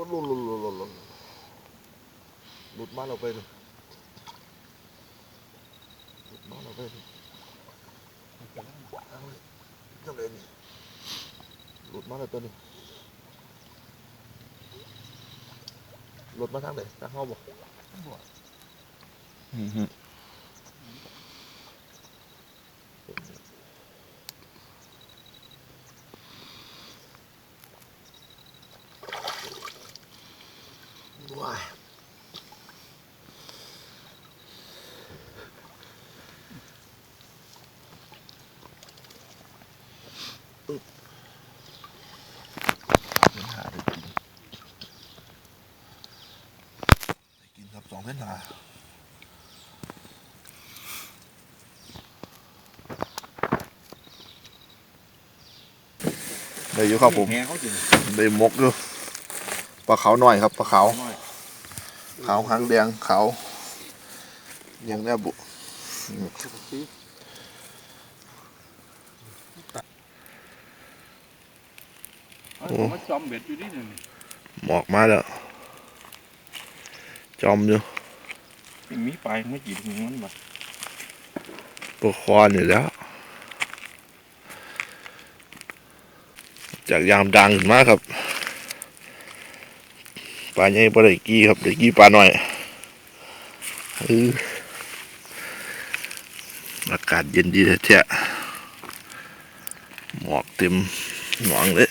อ้หลุดหลุดหลุดหลุดหลุดหลุดมาเราไปเลยหลุดมาเราไปเลยเอาเลยจังเลยนี่หลุดมาแล้ วตัวนี้หลุดมาทางไหนทางเข้าบ่อือฮึว้ายอึ๊บหาได้กินได้กินครับสองเส้นหาได้อยู่ครับผม แหเขาจริงได้มกอยู่ปลาขาวหน่อยครับปลาขาว น้อย ขาวหางแดงขาวยังแน่บุเอ้ยผมมาจอมเบ็ดอยู่นี่หนึ่งหมอกมาแล้ว จอมอยู่มีปลายไม่กี่ถุงมันบ่ปลาคอนอยู่แล้ว จากยามดังขึ้นมาครับ ปลาใหญ่ปลาไหลกี้ครับไหลกี้ปลาหน่อยอื้ออากาศเย็นดีแท้ๆหมอกเต็มหนองเลย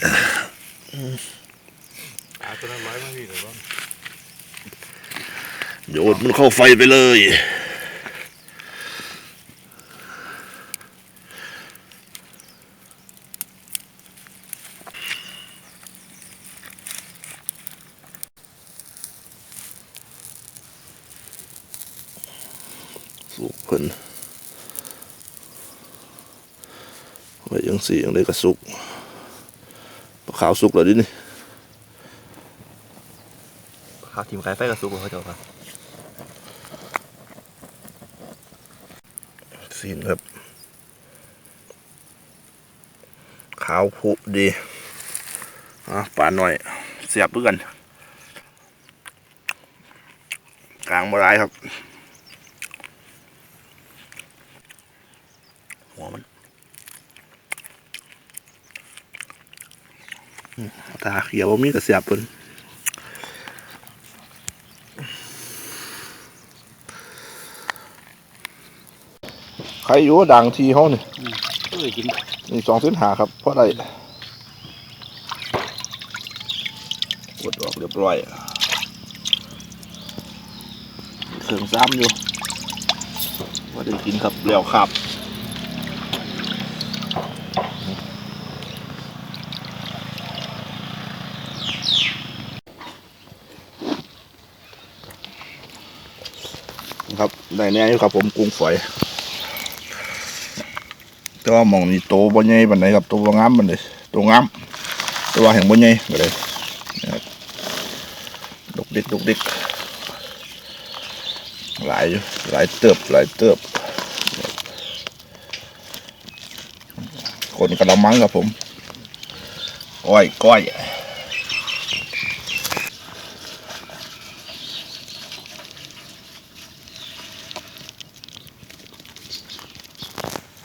อาตัวนั้นร้อยมาพี่เลยว่าโยนมันเข้าไฟไปเลย สุกเพิ่นไว้ยังสียังได้กระสุกปลาขาวสุกแล้วดินี่ครับทีมขายไฟกับซุปของเขาเจ้าครับสีนครับ ขาวผุดีอะปลาหน่อย เสียบเพื่อกันกลางบรายครับ หัวมันอืม ตาเขียวบ่มีกระเสียบเพิ่นใครอยู่ดังทีเขานี่เอ้ยกินนี่สองเส้นหาครับเพราะอะไรกดออกเรียบร้อยเครื่องซ้ำอยู่ว่าได้กินครับแล้วครับ ครับได้แน่อยู่ครับผมกุ้งฝอยแต่ว่ามองนี่โตบ่ใหญ่ปานใดครับโตบ่งามปานใดโตงามแต่ว่าแห่งบ่ใหญ่ก็เลยนะครับดกดิกดกดิกหลายอยู่หลายเติบหลายเติบคนกระมังครับผมก้อยก้อย